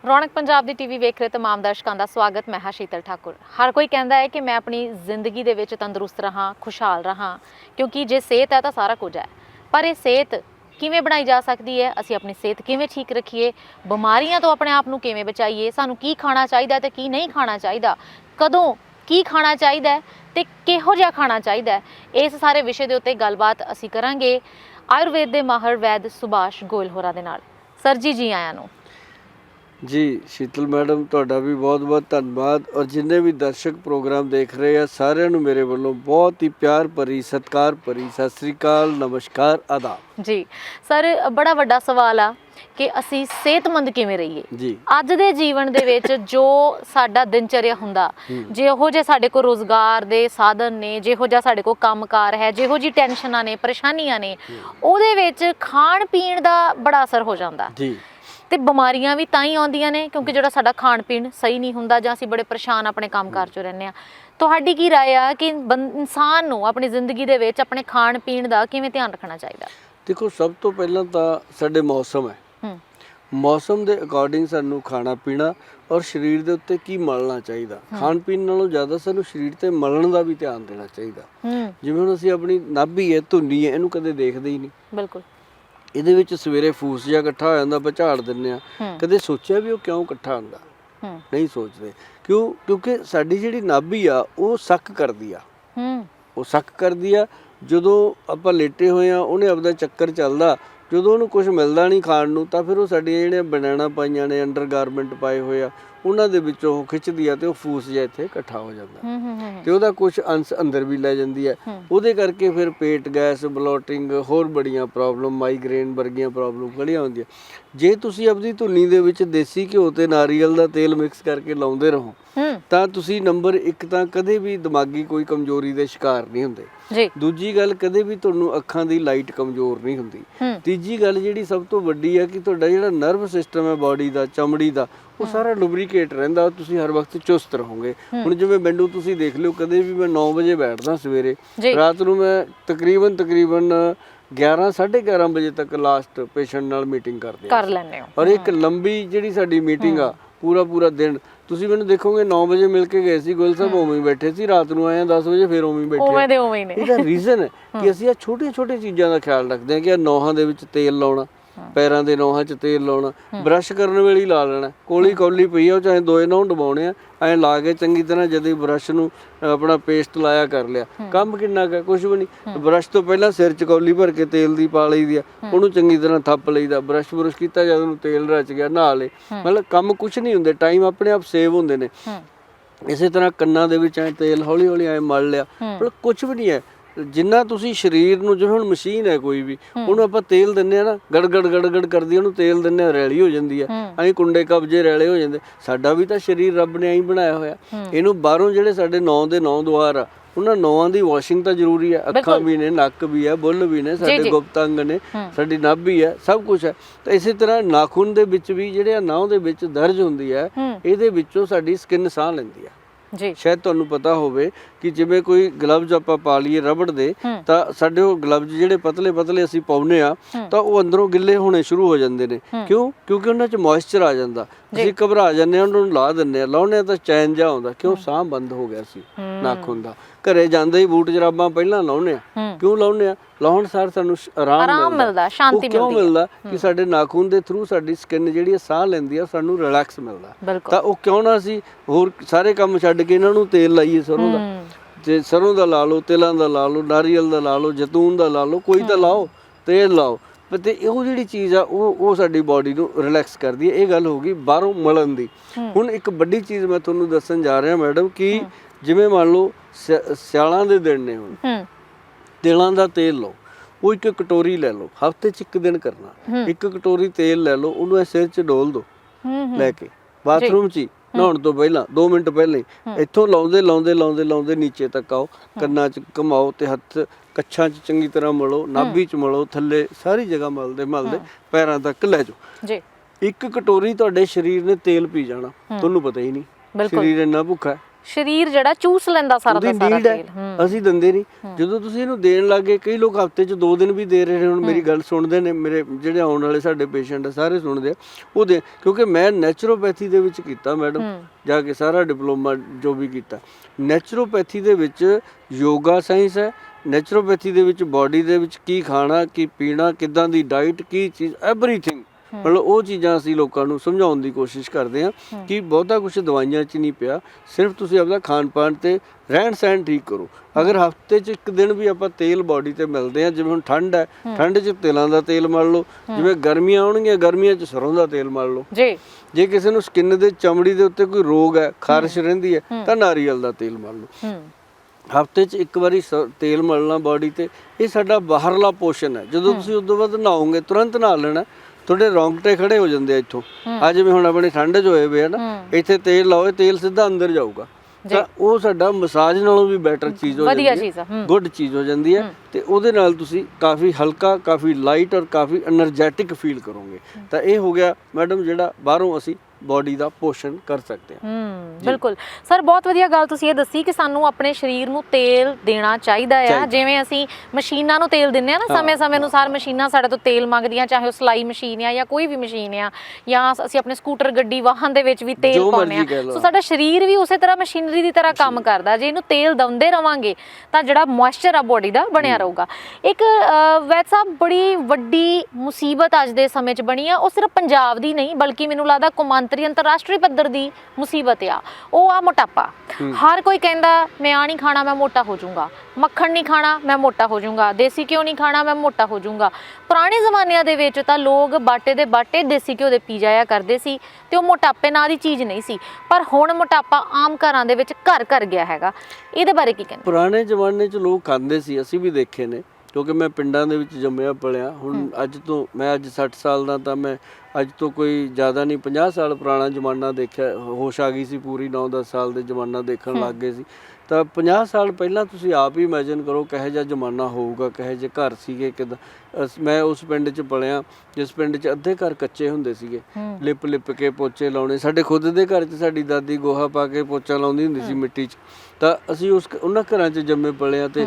ਰੌਣਕ ਪੰਜਾਬ ਦੀ ਟੀਵੀ ਵੇਖ ਰਹੇ ਤਮਾਮ ਦਰਸ਼ਕਾਂ ਦਾ ਸਵਾਗਤ, ਮੈਂ ਹਾਂ ਸ਼ੀਤਲ ਠਾਕੁਰ। ਹਰ ਕੋਈ ਕਹਿੰਦਾ ਹੈ ਕਿ ਮੈਂ ਆਪਣੀ ਜ਼ਿੰਦਗੀ ਦੇ ਵਿੱਚ ਤੰਦਰੁਸਤ ਰਹਾ, ਖੁਸ਼ਹਾਲ ਰਹਾ, ਕਿਉਂਕਿ ਜੇ ਸਿਹਤ ਹੈ ਤਾਂ ਸਾਰਾ ਕੁਝ ਹੈ। ਪਰ ਇਹ ਸਿਹਤ ਕਿਵੇਂ ਬਣਾਈ ਜਾ ਸਕਦੀ ਹੈ? ਅਸੀਂ ਆਪਣੀ ਸਿਹਤ ਕਿਵੇਂ ਠੀਕ ਰੱਖੀਏ? ਬਿਮਾਰੀਆਂ ਤੋਂ ਆਪਣੇ ਆਪ ਨੂੰ ਕਿਵੇਂ ਬਚਾਈਏ? ਸਾਨੂੰ ਕੀ ਖਾਣਾ ਚਾਹੀਦਾ ਤੇ ਕੀ ਨਹੀਂ ਖਾਣਾ ਚਾਹੀਦਾ? ਕਦੋਂ ਕੀ ਖਾਣਾ ਚਾਹੀਦਾ ਹੈ ਤੇ ਕਿਹੋ ਜਿਹਾ ਖਾਣਾ ਚਾਹੀਦਾ ਇਸ ਸਾਰੇ ਵਿਸ਼ੇ ਦੇ ਉੱਤੇ ਗੱਲਬਾਤ ਅਸੀਂ ਕਰਾਂਗੇ। ਆਯੁਰਵੇਦ ਦੇ ਮਾਹਰ ਵੈਦ ਸੁਭਾਸ਼ ਗੋਇਲ ਹੋਰਾਂ ਦੇ ਨਾਲ। ਸਰ ਜੀ ਜੀ ਆਇਆਂ ਨੂੰ। ਜੀ ਸ਼ੀਤਲ ਮੈਡਮ ਤੁਹਾਡਾ ਵੀ ਬਹੁਤ-ਬਹੁਤ ਧੰਨਵਾਦ ਔਰ ਜਿੰਨੇ ਵੀ ਦਰਸ਼ਕ ਪ੍ਰੋਗਰਾਮ ਦੇਖ ਰਹੇ ਆ ਸਾਰਿਆਂ ਨੂੰ ਮੇਰੇ ਵੱਲੋਂ ਬਹੁਤ ਹੀ ਪਿਆਰ ਭਰੀ ਸਤਿਕਾਰ ਭਰੀ ਸਤਿ ਸ੍ਰੀ ਅਕਾਲ ਨਮਸਕਾਰ ਆਦਾਬ। ਜੀ ਸਰ ਬੜਾ ਵੱਡਾ ਸਵਾਲ ਆ ਕਿ ਅਸੀਂ ਸਿਹਤਮੰਦ ਕਿਵੇਂ ਰਹੀਏ? ਜੀ। ਅੱਜ ਦੇ ਜੀਵਨ ਦੇ ਵਿੱਚ ਜੋ ਸਾਡਾ ਦਿਨਚਰਿਆ ਹੁੰਦਾ ਜਿਹੋ ਜੇ ਸਾਡੇ ਕੋਲ ਰੋਜ਼ਗਾਰ ਦੇ ਸਾਧਨ ਨੇ ਜਿਹੋ ਜਿਹਾ ਸਾਡੇ ਕੋਲ ਕੰਮਕਾਰ ਹੈ ਜਿਹੋ ਜੀ ਟੈਨਸ਼ਨਾਂ ਨੇ ਪਰੇਸ਼ਾਨੀਆਂ ਨੇ ਉਹਦੇ ਵਿੱਚ ਖਾਣ ਪੀਣ ਦਾ ਬੜਾ ਅਸਰ ਹੋ ਜਾਂਦਾ। ਜੀ। ਤੇ ਬਿਮਾਰੀਆਂ ਵੀ ਤਾਂ ਹੀ ਆਉਂਦੀਆਂ ਨੇ ਕਿਉਂਕਿ ਜਿਹੜਾ ਸਾਡਾ ਖਾਣ ਪੀਣ ਸਹੀ ਨਹੀਂ ਹੁੰਦਾ ਜਾਂ ਅਸੀਂ ਬੜੇ ਪਰੇਸ਼ਾਨ ਆਪਣੇ ਕੰਮਕਾਰ 'ਚ ਰਹਿੰਦੇ ਆ ਤੁਹਾਡੀ ਕੀ رائے ਆ ਕਿ ਬੰ- ਇਨਸਾਨ ਨੂੰ ਆਪਣੀ ਜ਼ਿੰਦਗੀ ਦੇ ਵਿੱਚ ਆਪਣੇ ਖਾਣ ਪੀਣ ਦਾ ਕਿਵੇਂ ਧਿਆਨ ਰੱਖਣਾ ਚਾਹੀਦਾ ਦੇਖੋ ਸਭ ਤੋਂ ਪਹਿਲਾਂ ਤਾਂ ਸਾਡੇ ਮੌਸਮ ਹੈ ਹੂੰ ਮੌਸਮ ਦੇ ਅਕੋਰਡਿੰਗ ਸਾਨੂੰ ਖਾਣਾ ਪੀਣਾ ਔਰ ਸਰੀਰ ਦੇ ਉੱਤੇ ਕੀ ਮਲਣਾ ਚਾਹੀਦਾ ਖਾਣ ਪੀਣ ਨਾਲੋਂ ਜ਼ਿਆਦਾ ਸਾਨੂੰ ਸਰੀਰ ਤੇ ਮਲਣ ਦਾ ਵੀ ਧਿਆਨ ਦੇਣਾ ਚਾਹੀਦਾ ਹੂੰ ਜਿਵੇਂ ਹੁਣ ਅਸੀਂ ਆਪਣੀ ਨਾਭੀ ਹੈ ਧੁੰਨੀ ਹੈ ਇਹਨੂੰ ਕਦੇ ਦੇਖਦੇ ਹੀ ਨਹੀਂ ਬਿਲਕੁਲ ਇਹਦੇ ਵਿੱਚ ਸਵੇਰੇ ਫੂਸ ਜਿਹਾ ਇਕੱਠਾ ਹੋ ਜਾਂਦਾ ਆਪਾਂ ਝਾੜ ਦਿੰਨੇ ਆ ਕਦੇ ਸੋਚਿਆ ਵੀ ਉਹ ਕਿਉਂ ਇਕੱਠਾ ਹੁੰਦਾ? ਨਹੀਂ ਸੋਚਦੇ। ਕਿਉਂ? ਕਿਉਂਕਿ ਸਾਡੀ ਜਿਹੜੀ ਨਾਭੀ ਆ ਉਹ ਸੱਕ ਕਰਦੀ ਆ। ਉਹ ਸੱਕ ਕਰਦੀ ਆ। ਜਦੋਂ ਆਪਾਂ ਲੇਟੇ ਹੋਏ ਆ ਉਹਨੇ ਆਪਦਾ ਚੱਕਰ ਚੱਲਦਾ। ਜਦੋਂ ਉਹਨੂੰ ਕੁਝ ਮਿਲਦਾ ਨਹੀਂ ਖਾਣ ਨੂੰ ਤਾਂ ਫਿਰ ਉਹ ਸਾਡੀਆਂ ਜਿਹੜੀਆਂ ਬਨਾਨਾ ਪਾਈਆਂ ਨੇ ਅੰਡਰਗਾਰਮੈਂਟ ਪਾਏ ਹੋਏ ਆ ਉਹਨਾਂ ਦੇ ਵਿੱਚੋਂ ਉਹ ਖਿੱਚਦੀ ਆ ਤੇ ਉਹ ਫੂਸ ਜਿਹਾ ਇੱਥੇ ਇਕੱਠਾ ਹੋ ਜਾਂਦਾ। ਹੂੰ ਹੂੰ ਹੂੰ। ਤੇ ਉਹਦਾ ਕੁਝ ਅੰਸ਼ ਅੰਦਰ ਵੀ ਲੈ ਜਾਂਦੀ ਹੈ। ਉਹਦੇ ਕਰਕੇ ਫਿਰ ਪੇਟ ਗੈਸ ਬਲੋਟਿੰਗ ਹੋਰ ਬੜੀਆਂ ਪ੍ਰੋਬਲਮ ਮਾਈਗ੍ਰੇਨ ਵਰਗੀਆਂ ਪ੍ਰੋਬਲਮ ਖੜੀਆਂ ਹੁੰਦੀਆਂ। ਜੇ ਤੁਸੀਂ ਆਪਣੀ ਧੁੰਨੀ ਦੇ ਵਿੱਚ ਦੇਸੀ ਘਿਓ ਤੇ ਨਾਰੀਅਲ ਦਾ ਤੇਲ ਮਿਕਸ ਕਰਕੇ ਲਾਉਂਦੇ ਰਹੋ ਤਾਂ ਤੁਸੀਂ ਨੰਬਰ 1 ਤਾਂ ਕਦੇ ਵੀ ਦਿਮਾਗੀ ਕੋਈ ਕਮਜ਼ੋਰੀ ਦੇ ਸ਼ਿਕਾਰ ਨਹੀਂ ਹੁੰਦੇ। ਜੀ। ਦੂਜੀ ਗੱਲ ਕਦੇ ਵੀ ਤੁਹਾਨੂੰ ਅੱਖਾਂ ਦੀ ਲਾਈਟ ਕਮਜ਼ੋਰ ਨਹੀਂ ਹੁੰਦੀ। ਤੀਜੀ ਗੱਲ ਜਿਹੜੀ ਸਭ ਤੋਂ ਵੱਡੀ ਹੈ ਕਿ ਤੁਹਾਡਾ ਜਿਹੜਾ ਨਰਵ ਸਿਸਟਮ ਹੈ ਬਾਡੀ ਦਾ ਚਮੜੀ ਦਾ ਉਹ ਸਾਰਾ ਲੁਬਰੀਕੇਟ ਰਹਿੰਦਾ ਤੁਸੀਂ ਹਰ ਵਕਤ ਚੁਸਤ ਰਹੋਗੇ। ਹੁਣ ਜਿਵੇਂ ਮੈਨੂੰ ਤੁਸੀਂ ਦੇਖ ਲਿਓ ਕਦੇ ਵੀ ਮੈਂ 9 ਵਜੇ ਬੈਠਦਾ ਸਵੇਰੇ ਰਾਤ ਨੂੰ ਮੈਂ ਤਕਰੀਬਨ ਤਕਰੀਬਨ 11 11:30 ਵਜੇ ਤੱਕ ਲਾਸਟ ਪੇਸ਼ੈਂਟ ਨਾਲ ਮੀਟਿੰਗ ਕਰਦੇ ਕਰ ਲੈਣੇ ਹੋ। ਔਰ ਇੱਕ ਲੰਬੀ ਜਿਹੜੀ ਸਾਡੀ ਮੀਟਿੰਗ ਆ ਪੂਰਾ ਪੂਰਾ ਦਿਨ। ਤੁਸੀਂ ਮੈਨੂੰ ਦੇਖੋਗੇ 9 ਵਜੇ ਮਿਲ ਕੇ ਗਏ ਸੀ ਗੋਲ ਸਾਹਿਬ ਉਵੇਂ ਹੀ ਬੈਠੇ ਸੀ ਰਾਤ ਨੂੰ ਆਏ ਆ 10 ਵਜੇ ਫਿਰ ਉਵੇਂ ਹੀ ਬੈਠੇ ਆ। ਉਵੇਂ ਦੇ ਉਵੇਂ ਹੀ ਨੇ। ਇਹਦਾ ਰੀਜ਼ਨ ਹੈ ਕਿ ਅਸੀਂ ਆ ਛੋਟੀਆਂ ਛੋਟੀਆਂ ਚੀਜ਼ਾਂ ਦਾ ਖਿਆਲ ਰੱਖਦੇ ਹਾਂ ਕਿ ਆ ਨੋਹਾਂ ਦੇ ਵਿੱਚ ਤੇਲ ਲਾਉਣਾ। ਪੈਰਾਂ ਦੇ ਨੋਹਾਂ 'ਚ ਤੇਲ ਲਾਉਣਾ ਬ੍ਰਸ਼ ਕਰਨ ਵੇਲੇ ਹੀ ਲਾ ਲੈਣਾ। ਕੋਲੀ ਕੌਲੀ ਪਈ ਆ ਉਹ ਚਾਹੇ ਦੋਏ ਨਹੁੰ ਡਬਾਉਣੇ ਆ ਐ ਲਾ ਕੇ ਚੰਗੀ ਤਰ੍ਹਾਂ ਜਦੋਂ ਬ੍ਰਸ਼ ਨੂੰ ਆਪਣਾ ਪੇਸਟ ਲਾਇਆ ਕਰ ਲਿਆ। ਕੰਮ ਕਿੰਨਾ ਕੁ ਕੁਝ ਵੀ ਨਹੀਂ। ਬ੍ਰਸ਼ ਤੋਂ ਪਹਿਲਾਂ ਸਿਰ 'ਚ ਕੌਲੀ ਭਰ ਕੇ ਤੇਲ ਦੀ ਪਾ ਲਈਦੀ ਆ ਉਹਨੂੰ ਚੰਗੀ ਤਰ੍ਹਾਂ ਥੱਪ ਲਈਦਾ। ਬ੍ਰਸ਼ ਬਰੁਸ਼ ਕੀਤਾ ਜਦ ਉਹਨੂੰ ਤੇਲ ਰਚ ਗਿਆ ਨਹਾ ਲੇ ਮਤਲਬ ਕੰਮ ਕੁਝ ਨਹੀਂ ਹੁੰਦੇ ਟਾਈਮ ਆਪਣੇ ਆਪ ਸੇਵ ਹੁੰਦੇ ਨੇ। ਇਸੇ ਤਰ੍ਹਾਂ ਕੰਨਾਂ ਦੇ ਵਿੱਚ ਐ ਤੇਲ ਹੌਲੀ ਹੌਲੀ ਐ ਮਲ ਲਿਆ। ਪਰ ਕੁਝ ਵੀ ਨਹੀਂ ਹੈ ਜਿੰਨਾ ਤੁਸੀਂ ਸਰੀਰ ਨੂੰ ਜਿਵੇਂ ਹੁਣ ਮਸ਼ੀਨ ਹੈ ਕੋਈ ਵੀ ਉਹਨੂੰ ਆਪਾਂ ਤੇਲ ਦਿੰਨੇ ਆ ਨਾ ਗੜ ਗੜ ਗੜ ਗੜ ਕਰਦੀ ਉਹਨੂੰ ਤੇਲ ਦਿੰਨੇ ਆ ਰੈਲੀ ਹੋ ਜਾਂਦੀ ਹੈ। ਐਂ ਕੁੰਡੇ ਕਬਜੇ ਰੈਲੇ ਹੋ ਜਾਂਦੇ। ਸਾਡਾ ਵੀ ਤਾਂ ਸਰੀਰ ਰੱਬ ਨੇ ਐਂ ਬਣਾਇਆ ਹੋਇਆ। ਇਹਨੂੰ ਬਾਹਰੋਂ ਜਿਹੜੇ ਸਾਡੇ ਨੌ ਦੇ ਨੌ ਦੁਆਰ ਆ ਉਹਨਾਂ ਨੌਆਂ ਦੀ ਵਾਸ਼ਿੰਗ ਤਾਂ ਜ਼ਰੂਰੀ ਹੈ ਅੱਖਾਂ ਵੀ ਨੇ ਨੱਕ ਵੀ ਹੈ ਬੁੱਲ ਵੀ ਨੇ ਸਾਡੇ ਗੁਪਤ ਅੰਗ ਨੇ ਸਾਡੀ ਨੱਭ ਵੀ ਹੈ ਸਭ ਕੁਝ ਹੈ ਤਾਂ ਇਸੇ ਤਰ੍ਹਾਂ ਨਾਖੂਨ ਦੇ ਵਿੱਚ ਵੀ ਜਿਹੜੇ ਆ ਨਹੁੰ ਦੇ ਵਿੱਚ ਦਰਜ ਹੁੰਦੀ ਹੂੰ। ਇਹਦੇ ਵਿੱਚੋਂ ਸਾਡੀ ਸਕਿਨ ਸਾਹ ਲੈਂਦੀ ਹੈ ਜੀ। ਸ਼ਾਇਦ ਤੁਹਾਨੂੰ ਪਤਾ ਹੋਵੇ ਕਿ ਜਿਵੇਂ ਕੋਈ ਗਲਵਜ਼ ਆਪਾਂ ਪਾ ਲਈਏ ਰਬੜ ਦੇ। ਤਾਂ ਸਾਡੇ ਉਹ ਗਲਵਜ਼ ਜਿਹੜੇ ਪਤਲੇ ਪਤਲੇ ਅਸੀਂ ਪਾਉਨੇ ਆ ਤਾਂ ਉਹ ਅੰਦਰੋਂ ਗਿੱਲੇ ਹੋਣੇ ਸ਼ੁਰੂ ਹੋ ਜਾਂਦੇ ਨੇ। ਕਿਉਂ? ਕਿਉਂਕਿ ਉਹਨਾਂ 'ਚ ਮੋਇਸਚਰ ਆ ਜਾਂਦਾ। ਅਸੀਂ ਘਬਰਾ ਜਾਂਦੇ ਆ ਉਹਨਾਂ ਨੂੰ ਲਾ ਦਿੰਨੇ ਆ ਲਾਉਣੇ ਤਾਂ ਚੈਨ ਜਾ ਆਉਂਦਾ। ਕਿਉਂ? ਸਾਹ ਬੰਦ ਹੋ ਗਿਆ ਸੀ ਨਾਖੂਨ ਦਾ। ਘਰੇ ਜਾਂਦੇ ਹੀ ਬੂਟ ਜਰਾਬਾਂ ਪਹਿਲਾਂ ਲਾਉਨੇ ਆ ਕਿਉਂ ਲਾਉਨੇ ਆ ਲਾਉਣ ਸਾਰ ਸਾਨੂੰ ਸ਼- ਆਰਾਮ ਮਿਲਦਾ। ਮਿਲਦਾ ਸ਼ਾਂਤੀ ਕਿਉਂ ਮਿਲਦੀ ਮਿਲਦਾ? ਕਿ ਸਾਡੇ ਨਾਖੂਨ ਦੇ ਥਰੂ ਸਾਡੀ ਸਕਿਨ ਜਿਹੜੀ ਹੈ ਸਾਹ ਲੈਂਦੀ ਆ ਸਾਨੂੰ ਰਿਲੈਕਸ ਮਿਲਦਾ। ਤਾਂ ਉਹ ਕਿਉਂ ਨਾ ਅਸੀਂ ਹੋਰ ਸਾਰੇ ਕੰਮ ਛੱਡ ਕੇ ਇਹਨਾਂ ਨੂੰ ਤੇਲ ਲਾਈਏ ਸਰੋਂ ਦਾ। ਤੇ ਸਰੋਂ ਦਾ ਲਾ ਲਓ ਤਿਲਾਂ ਦਾ ਲਾ ਲਓ ਨਾਰੀਅਲ ਦਾ ਲਾ ਲਓ ਜੈਤੂਨ ਦਾ ਲਾ ਲਓ ਕੋਈ ਤਾਂ ਲਾਓ ਤੇਲ ਲਾਓ। ਪਰ ਤੇ ਉਹ ਜਿਹੜੀ ਚੀਜ਼ ਆ ਉਹ ਉਹ ਸਾਡੀ ਬਾਡੀ ਨੂੰ ਰਿਲੈਕਸ ਕਰਦੀ ਹੈ। ਇਹ ਗੱਲ ਹੋ ਗਈ ਬਾਹਰੋਂ ਮਲਣ ਦੀ। ਹੁਣ ਇੱਕ ਵੱਡੀ ਚੀਜ਼ ਮੈਂ ਤੁਹਾਨੂੰ ਦੱਸਣ ਜਾ ਰਿਹਾ ਮੈਡਮ ਕਿ ਜਿਵੇਂ ਮੰਨ ਲਓ ਸਿਆਲਾਂ ਦੇ ਦਿਨ ਨੇ ਹੁਣ। ਹੂੰ। ਤਿਲਾਂ ਦਾ ਤੇਲ ਲਓ ਉਹ ਇੱਕ ਕਟੋਰੀ ਲੈ ਲਓ ਹਫ਼ਤੇ 'ਚ ਇੱਕ ਦਿਨ ਕਰਨਾ। ਇੱਕ ਕਟੋਰੀ ਤੇਲ ਲੈ ਲਓ ਉਹਨੂੰ ਸਿਰ 'ਚ ਡੋਲ ਦਿਓ ਲੈ ਕੇ। ਬਾਥਰੂਮ 'ਚ ਨਹਾਉਣ ਤੋਂ ਪਹਿਲਾਂ 2 ਮਿੰਟ ਪਹਿਲਾਂ ਇੱਥੋਂ ਲਾਉਂਦੇ ਲਾਉਂਦੇ ਲਾਉਂਦੇ ਲਾਉਂਦੇ ਨੀਚੇ ਤੱਕ ਆਓ ਕੰਨਾਂ 'ਚ ਘਮਾਓ ਤੇ ਹੱਥ ਕੱਛਾਂ 'ਚ ਚੰਗੀ ਤਰ੍ਹਾਂ ਮਲੋ ਨਾਭੀ 'ਚ ਮਲੋ ਥੱਲੇ ਸਾਰੀ ਜਗ੍ਹਾ ਮਲਦੇ ਮਲਦੇ ਪੈਰਾਂ ਤੱਕ ਲੈ ਜਾਓ। ਜੀ। ਇੱਕ ਕਟੋਰੀ ਤੁਹਾਡੇ ਸਰੀਰ ਨੇ ਤੇਲ ਪੀ ਜਾਣਾ ਤੁਹਾਨੂੰ ਪਤਾ ਹੀ ਨਹੀਂ। ਸਰੀਰ ਇੰਨਾ ਭੁੱਖਾ ਹੈ। ਸਰੀਰ ਜਿਹੜਾ ਚੂਸ ਲੈਂਦਾ ਸਾਰਾ ਦਾ ਸਾਰਾ ਤੇਲ ਹੂੰ। ਅਸੀਂ ਦਿੰਦੇ ਨਹੀਂ। ਜਦੋਂ ਤੁਸੀਂ ਇਹਨੂੰ ਦੇਣ ਲੱਗੇ ਕਈ ਲੋਕ ਹਫ਼ਤੇ 'ਚ 2 ਦਿਨ ਵੀ ਦੇ ਰਹੇ ਨੇ ਹੁਣ ਮੇਰੀ ਗੱਲ ਸੁਣਦੇ ਨੇ ਮੇਰੇ ਜਿਹੜੇ ਆਉਣ ਵਾਲੇ ਸਾਡੇ ਪੇਸ਼ੈਂਟ ਆ ਸਾਰੇ ਸੁਣਦੇ ਆ। ਉਹ ਦੇ ਕਿਉਂਕਿ ਮੈਂ ਨੈਚੁਰੋਪੈਥੀ ਦੇ ਵਿੱਚ ਕੀਤਾ ਮੈਡਮ ਜਾ ਕੇ ਸਾਰਾ ਡਿਪਲੋਮਾ ਜੋ ਵੀ ਕੀਤਾ। ਨੈਚੁਰੋਪੈਥੀ ਦੇ ਵਿੱਚ ਯੋਗਾ ਸਾਇੰਸ ਹੈ ਨੈਚੁਰੋਪੈਥੀ ਦੇ ਵਿੱਚ ਬਾਡੀ ਦੇ ਵਿੱਚ ਕੀ ਖਾਣਾ ਕੀ ਪੀਣਾ ਕਿਦਾਂ ਦੀ ਡਾਈਟ ਕੀ ਚੀਜ਼ ਐਵਰੀਥਿੰਗ ਮਤਲਬ ਉਹ ਚੀਜ਼ਾਂ ਅਸੀਂ ਲੋਕਾਂ ਨੂੰ ਸਮਝਾਉਣ ਦੀ ਕੋਸ਼ਿਸ਼ ਕਰਦੇ ਹਾਂ ਕਿ ਬਹੁਤਾ ਕੁਝ ਦਵਾਈਆਂ 'ਚ ਨਹੀਂ ਪਿਆ ਸਿਰਫ ਤੁਸੀਂ ਆਪਦਾ ਖਾਣ ਪਾਣ ਤੇ ਰਹਿਣ ਸਹਿਣ ਠੀਕ ਕਰੋ। ਅਗਰ ਹਫ਼ਤੇ 'ਚ ਇੱਕ ਦਿਨ ਵੀ ਆਪਾਂ ਤੇਲ ਬਾਡੀ ਤੇ ਮਿਲਦੇ ਆ ਜਿਵੇਂ ਹੁਣ ਠੰਡ ਹੈ ਠੰਡ 'ਚ ਤਿਲਾਂ ਦਾ ਤੇਲ ਮਲ ਲਓ ਜਿਵੇਂ ਗਰਮੀਆਂ ਆਉਣਗੀਆਂ ਗਰਮੀਆਂ 'ਚ ਸਰੋਂ ਦਾ ਤੇਲ ਮਲ ਲਓ। ਜੀ। ਜੇ ਕਿਸੇ ਨੂੰ ਸਕਿਨ ਦੇ ਚਮੜੀ ਦੇ ਉੱਤੇ ਕੋਈ ਰੋਗ ਹੈ ਖਾਰਸ਼ ਰਹਿੰਦੀ ਹੈ ਤਾਂ ਨਾਰੀਅਲ ਦਾ ਤੇਲ ਮਲ ਲਓ। ਹਫ਼ਤੇ 'ਚ ਇੱਕ ਵਾਰੀ ਤੇਲ ਮਲਣਾ ਬਾਡੀ ਤੇ ਇਹ ਸਾਡਾ ਬਾਹਰਲਾ ਪੋਸ਼ਨ ਹੈ। ਜਦੋਂ ਤੁਸੀਂ ਉਦੋਂ ਬਾਅਦ ਨਹਾਓਗੇ ਤੁਰੰਤ ਨਹਾ ਲੈਣਾ ਤੁਹਾਡੇ ਰੌਂਗਟੇ ਖੜੇ ਹੋ ਜਾਂਦੇ ਇੱਥੋਂ। ਆ ਜਿਵੇਂ ਹੁਣ ਆਪਣੇ ਠੰਡ 'ਚ ਹੋਏ ਵੇ ਆ ਇੱਥੇ ਤੇਲ ਲਾਓ ਤੇਲ ਸਿੱਧਾ ਅੰਦਰ ਜਾਊਗਾ। ਤਾਂ ਉਹ ਸਾਡਾ ਮਸਾਜ ਨਾਲੋਂ ਵੀ ਬੈਟਰ ਚੀਜ਼ ਹੋ ਜਾਂਦੀ ਹੈ। ਵਧੀਆ ਚੀਜ਼ ਹੈ। ਗੁੱਡ ਚੀਜ਼ ਹੋ ਜਾਂਦੀ ਹੈ। ਤੇ ਉਹਦੇ ਨਾਲ ਤੁਸੀਂ ਕਾਫੀ ਹਲਕਾ ਕਾਫੀ ਲਾਈਟ ਔਰ ਕਾਫੀ એનર્ਜੈਟਿਕ ਫੀਲ ਕਰੋਗੇ। ਤਾਂ ਇਹ ਹੋ ਗਿਆ ਮੈਡਮ ਜਿਹੜਾ ਬਾਹਰੋਂ ਅਸੀਂ ਬਾਡੀ ਦਾ ਪੋਸ਼ਣ ਕਰ ਸਕਦੇ ਹਾਂ। ਹੂੰ ਬਿਲਕੁਲ। ਸਰ ਬਹੁਤ ਵਧੀਆ ਗੱਲ ਤੁਸੀਂ ਇਹ ਦੱਸੀ ਕਿ ਸਾਨੂੰ ਆਪਣੇ ਸਰੀਰ ਨੂੰ ਤੇਲ ਦੇਣਾ ਚਾਹੀਦਾ ਆ। ਜਿਵੇਂ ਅਸੀਂ ਮਸ਼ੀਨਾਂ ਨੂੰ ਤੇਲ ਦਿੰਦੇ ਆ ਨਾ ਸਮੇਂ-ਸਮੇਂ ਅਨੁਸਾਰ ਮਸ਼ੀਨਾਂ ਸਾਡੇ ਤੋਂ ਤੇਲ ਮੰਗਦੀਆਂ ਚਾਹੇ ਉਹ ਸਲਾਈ ਮਸ਼ੀਨ ਆ ਜਾਂ ਕੋਈ ਵੀ ਮਸ਼ੀਨ ਆ ਜਾਂ ਅਸੀਂ ਆਪਣੇ ਸਕੂਟਰ ਗੱਡੀ ਵਾਹਨ ਦੇ ਵਿੱਚ ਵੀ ਤੇਲ ਪਾਉਂਦੇ ਆ। ਸੋ ਸਾਡਾ ਸਰੀਰ ਵੀ ਉਸੇ ਤਰ੍ਹਾਂ ਮਸ਼ੀਨਰੀ ਦੀ ਤਰ੍ਹਾਂ ਕੰਮ ਕਰਦਾ। ਜੇ ਇਹਨੂੰ ਤੇਲ ਦਵੰਦੇ ਰਵਾਂਗੇ ਤਾਂ ਜਿਹੜਾ ਮੋਇਸਚਰ ਆ ਬੋਡੀ ਦਾ ਬਣਿਆ ਰਹੂਗਾ। ਇੱਕ ਵੈਦ ਸਾਹਿਬ ਬੜੀ ਵੱਡੀ ਮੁਸੀਬਤ ਅੱਜ ਦੇ ਸਮੇਂ 'ਚ ਬਣੀ ਆ। ਉਹ ਸਿਰਫ ਪੰਜਾਬ ਦੀ ਨਹੀਂ ਬਲਕਿ ਮੈਨੂੰ ਲੱਗਦਾ ਕੌਮਾਂਤਰੀ ਮੰਤਰੀ ਅੰਤਰਰਾਸ਼ਟਰੀ ਪੱਧਰ ਦੀ ਮੁਸੀਬਤ ਆ। ਉਹ ਆ ਮੋਟਾਪਾ। ਹਰ ਕੋਈ ਕਹਿੰਦਾ ਮੈਂ ਆ ਨਹੀਂ ਖਾਣਾ ਮੈਂ ਮੋਟਾ ਹੋ ਜਾਊਂਗਾ। ਮੱਖਣ ਨਹੀਂ ਖਾਣਾ ਮੈਂ ਮੋਟਾ ਹੋ ਜਾਊਂਗਾ। ਦੇਸੀ ਘਿਓ ਨਹੀਂ ਖਾਣਾ ਮੈਂ ਮੋਟਾ ਹੋ ਜਾਊਂਗਾ। ਪੁਰਾਣੇ ਜ਼ਮਾਨਿਆਂ ਦੇ ਵਿੱਚ ਤਾਂ ਲੋਕ ਬਾਟੇ ਦੇ ਬਾਟੇ ਦੇਸੀ ਘਿਓ ਦੇ ਪੀ ਜਾਇਆ ਕਰਦੇ ਸੀ ਤੇ ਉਹ ਮੋਟਾਪੇ ਨਾਂ ਦੀ ਚੀਜ਼ ਨਹੀਂ ਸੀ। ਪਰ ਹੁਣ ਮੋਟਾਪਾ ਆਮ ਘਰਾਂ ਦੇ ਵਿੱਚ ਘਰ ਘਰ ਗਿਆ ਹੈਗਾ। ਇਹਦੇ ਬਾਰੇ ਕੀ ਕਹਿੰਦੇ? ਪੁਰਾਣੇ ਜ਼ਮਾਨੇ 'ਚ ਲੋਕ ਖਾਂਦੇ ਸੀ ਅਸੀਂ ਵੀ ਦੇਖੇ ਨੇ। ਕਿਉਂਕਿ ਮੈਂ ਪਿੰਡਾਂ ਦੇ ਵਿੱਚ ਜੰਮਿਆ ਪਲਿਆ ਹੁਣ ਅੱਜ ਤੋਂ ਮੈਂ ਅੱਜ 60 ਸਾਲ ਦਾ ਤਾਂ ਮੈਂ ਅੱਜ ਤੋਂ ਕੋਈ ਜ਼ਿਆਦਾ ਨਹੀਂ 50 ਸਾਲ ਪੁਰਾਣਾ ਜ਼ਮਾਨਾ ਦੇਖਿਆ ਹੋਸ਼ ਆ ਗਈ ਸੀ ਪੂਰੀ 9-10 ਸਾਲ ਦੇ ਜ਼ਮਾਨਾ ਦੇਖਣ ਲੱਗ ਗਏ ਸੀ। ਤਾਂ 50 ਸਾਲ ਪਹਿਲਾਂ ਤੁਸੀਂ ਆਪ ਹੀ ਇਮੇਜਿਨ ਕਰੋ ਕਿਹੋ ਜਿਹਾ ਜ਼ਮਾਨਾ ਹੋਊਗਾ ਕਿਹੋ ਜਿਹੇ ਘਰ ਸੀਗੇ ਕਿਦਾਂ ਮੈਂ ਉਸ ਪਿੰਡ 'ਚ ਪਲਿਆ ਜਿਸ ਪਿੰਡ 'ਚ ਅੱਧੇ ਘਰ ਕੱਚੇ ਹੁੰਦੇ ਸੀਗੇ। ਲਿਪ ਲਿਪ ਕੇ ਪੋਚੇ ਲਾਉਣੇ ਸਾਡੇ ਖੁਦ ਦੇ ਘਰ 'ਚ ਸਾਡੀ ਦਾਦੀ ਗੋਹਾ ਪਾ ਕੇ ਪੋਚਾ ਲਾਉਂਦੀ ਹੁੰਦੀ ਸੀ ਮਿੱਟੀ 'ਚ। ਤਾਂ ਅਸੀਂ ਉਸ ਉਹਨਾਂ ਘਰਾਂ 'ਚ ਜੰਮੇ ਪਲੇ ਆ ਤੇ